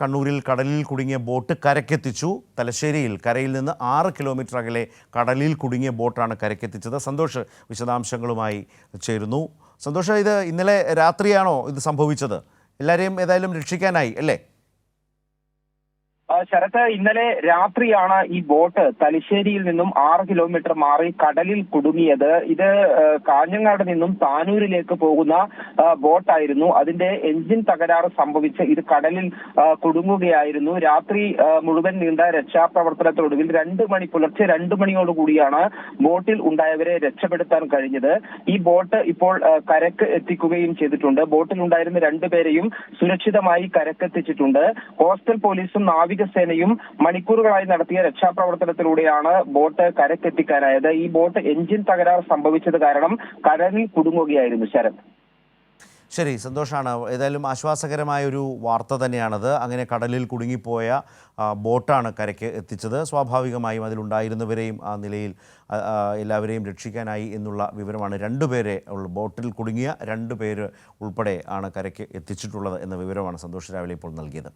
കണ്ണൂരിൽ കടലിൽ കുടുങ്ങിയ ബോട്ട് കരക്കെത്തിച്ചു തലശ്ശേരിയിൽ കരയിൽ നിന്ന് ആറ് കിലോമീറ്റർ അകലെ കടലിൽ കുടുങ്ങിയ ബോട്ടാണ് കരക്കെത്തിച്ചത് സന്തോഷ് വിശദാംശങ്ങളുമായി ചേരുന്നു. സന്തോഷ ഇത് ഇന്നലെ രാത്രിയാണോ ഇത് സംഭവിച്ചത്? എല്ലാവരെയും ഏതായാലും രക്ഷിക്കാനായി അല്ലേ? ശരത്ത് ഇന്നലെ രാത്രിയാണ് ഈ ബോട്ട് തലശ്ശേരിയിൽ നിന്നും ആറ് കിലോമീറ്റർ മാറി കടലിൽ കുടുങ്ങിയത്. ഇത് കാഞ്ഞങ്ങാട് നിന്നും താനൂരിലേക്ക് പോകുന്ന ബോട്ടായിരുന്നു. അതിന്റെ എഞ്ചിൻ തകരാറ് സംഭവിച്ച് ഇത് കടലിൽ കുടുങ്ങുകയായിരുന്നു. രാത്രി മുഴുവൻ നീണ്ട രക്ഷാപ്രവർത്തനത്തിനൊടുവിൽ രണ്ട് മണി പുലർച്ചെ രണ്ട് മണിയോടുകൂടിയാണ് ബോട്ടിൽ ഉണ്ടായവരെ രക്ഷപ്പെടുത്താൻ കഴിഞ്ഞത്. ഈ ബോട്ട് ഇപ്പോൾ കരക്ക് എത്തിക്കുകയും ചെയ്തിട്ടുണ്ട്. ബോട്ടിൽ ഉണ്ടായിരുന്ന രണ്ടുപേരെയും സുരക്ഷിതമായി കരക്കെത്തിച്ചിട്ടുണ്ട്. കോസ്റ്റൽ പോലീസും നാവികസേനയും മണിക്കൂറുകളായി നടത്തിയ രക്ഷാപ്രവർത്തനത്തിലൂടെയാണ് ബോട്ട് കരക്കെത്തിക്കാനായത് ഈ ബോട്ട് എഞ്ചിൻ തകരാർ സംഭവിച്ചത് കാരണം കരലിൽ കുടുങ്ങുകയായിരുന്നു ശരത്. ശരി സന്തോഷാണ്. ഏതായാലും ആശ്വാസകരമായ ഒരു വാർത്ത തന്നെയാണത്. അങ്ങനെ കടലിൽ കുടുങ്ങിപ്പോയ ബോട്ടാണ് കരയ്ക്ക് എത്തിച്ചത്. സ്വാഭാവികമായും അതിലുണ്ടായിരുന്നവരെയും ആ നിലയിൽ എല്ലാവരെയും രക്ഷിക്കാനായി എന്നുള്ള വിവരമാണ് രണ്ടുപേരെ ബോട്ടിൽ കുടുങ്ങിയ രണ്ട് പേര് ഉൾപ്പെടെ ആണ് കരയ്ക്ക് എത്തിച്ചിട്ടുള്ളത് എന്ന വിവരമാണ് സന്തോഷ് രാവിലെ ഇപ്പോൾ നൽകിയത്.